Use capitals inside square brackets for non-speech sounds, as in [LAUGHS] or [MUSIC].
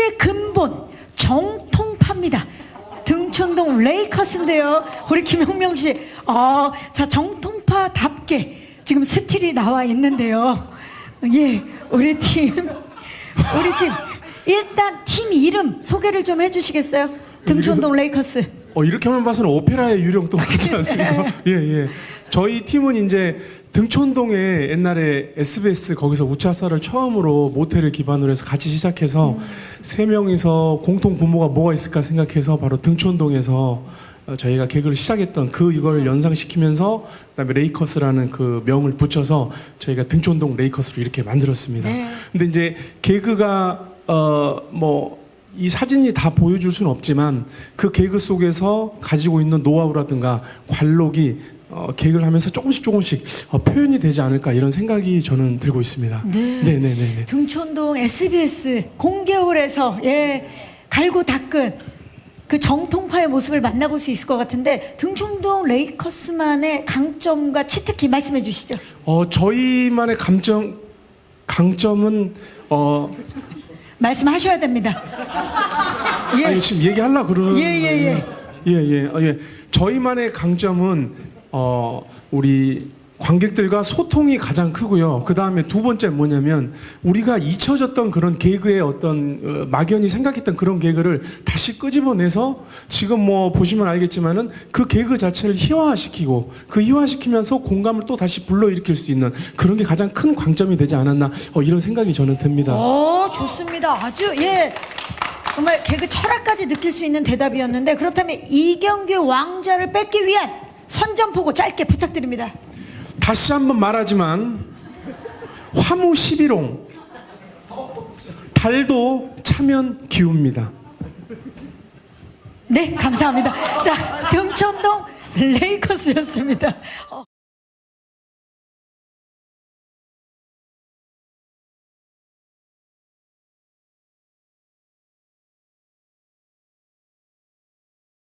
스포츠의 근본 정통파입니다. 등촌동 레이커스인데요. 우리 김용명 씨, 아, 자 정통파답게 지금 스틸이 나와 있는데요. 예, 우리 팀, 우리 팀 일단 팀 이름 소개를 좀 해주시겠어요? 등촌동 레이커스. 어, 이렇게만 봐서는 오페라의 유령도 그렇지 않습니까? [LAUGHS] 예, 예. 저희 팀은 이제 등촌동에 옛날에 SBS 거기서 우차사를 처음으로 모텔을 기반으로 해서 같이 시작해서 세 명이서 공통 부모가 뭐가 있을까 생각해서 바로 등촌동에서 어, 저희가 개그를 시작했던 그 이걸 연상시키면서 그다음에 레이커스라는 그 명을 붙여서 저희가 등촌동 레이커스로 이렇게 만들었습니다. 네. 근데 이제 개그가 어뭐 이 사진이 다 보여줄 수는 없지만 그 개그 속에서 가지고 있는 노하우라든가 관록이 어, 개그를 하면서 조금씩 조금씩 어, 표현이 되지 않을까 이런 생각이 저는 들고 있습니다. 네. 네, 네, 네. 네. 등촌동 SBS 공개홀에서 예 갈고 닦은 그 정통파의 모습을 만나볼 수 있을 것 같은데 등촌동 레이커스만의 강점과 치트키 말씀해 주시죠. 어, 저희만의 감정 강점은 어, 말씀하셔야 됩니다. 예. 아니 지금 얘기하려고 그러는 예, 예, 예. 예, 예, 어, 예. 저희만의 강점은 어, 우리 관객들과 소통이 가장 크고요. 그 다음에 두 번째 뭐냐면 우리가 잊혀졌던 그런 개그의 어떤 어, 막연히 생각했던 그런 개그를 다시 끄집어내서 지금 뭐 보시면 알겠지만은 그 개그 자체를 희화화시키고 그 희화시키면서 공감을 또 다시 불러일으킬 수 있는 그런 게 가장 큰 강점이 되지 않았나 어, 이런 생각이 저는 듭니다. 오, 좋습니다. 아주 예. 정말 개그 철학까지 느낄 수 있는 대답이었는데 그렇다면 이경규 왕자를 뺏기 위한 선전포고 짧게 부탁드립니다. 다시 한번 말하지만 화무 11홍 달도 차면 기웁니다. 네, 감사합니다. 자, 등촌동 레이커스였습니다.